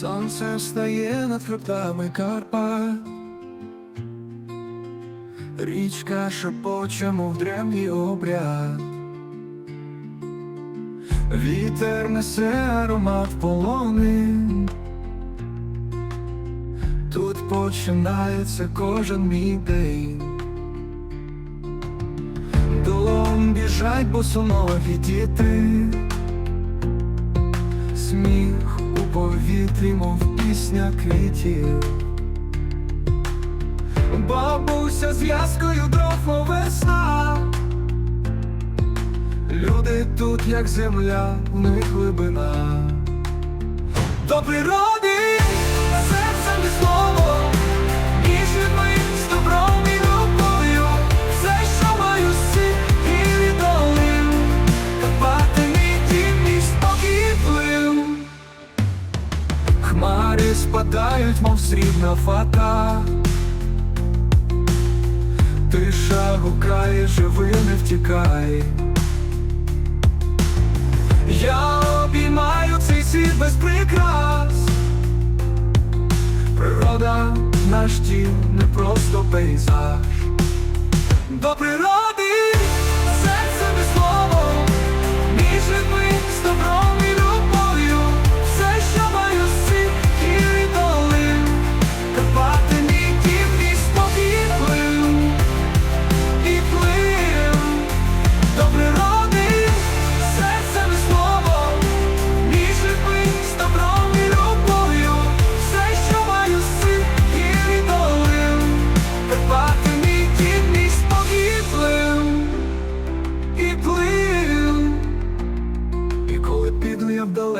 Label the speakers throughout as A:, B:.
A: Сонце встає над хребтами Карпат Річка шепоче, мов древній обряд. Вітер несе аромат полони. Тут починається кожен мій день. Долом біжать босоногі діти повітрі, мов пісня квітів. Бабуся з в'язкою дров, мов весна Люди тут, як земля, в них глибина. До природи Спадають, мов срібна фата. Тиша гукає, живи, не втікай. Я обіймаю цей світ без прикрас. Природа наш дім, не просто пейзаж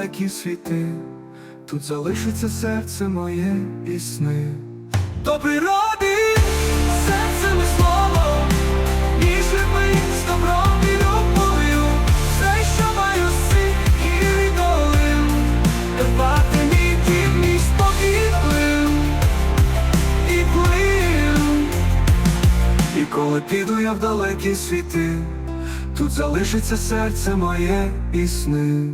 A: далекі світи. Тут залишиться серце моє і сни. До природи серцем і словом людьми з добром і любов'ю. Все, що маю сил і віддалив Карпати мій дім, мій спокій плив І плив І коли піду я в далекі світи Тут залишиться серце моє і сни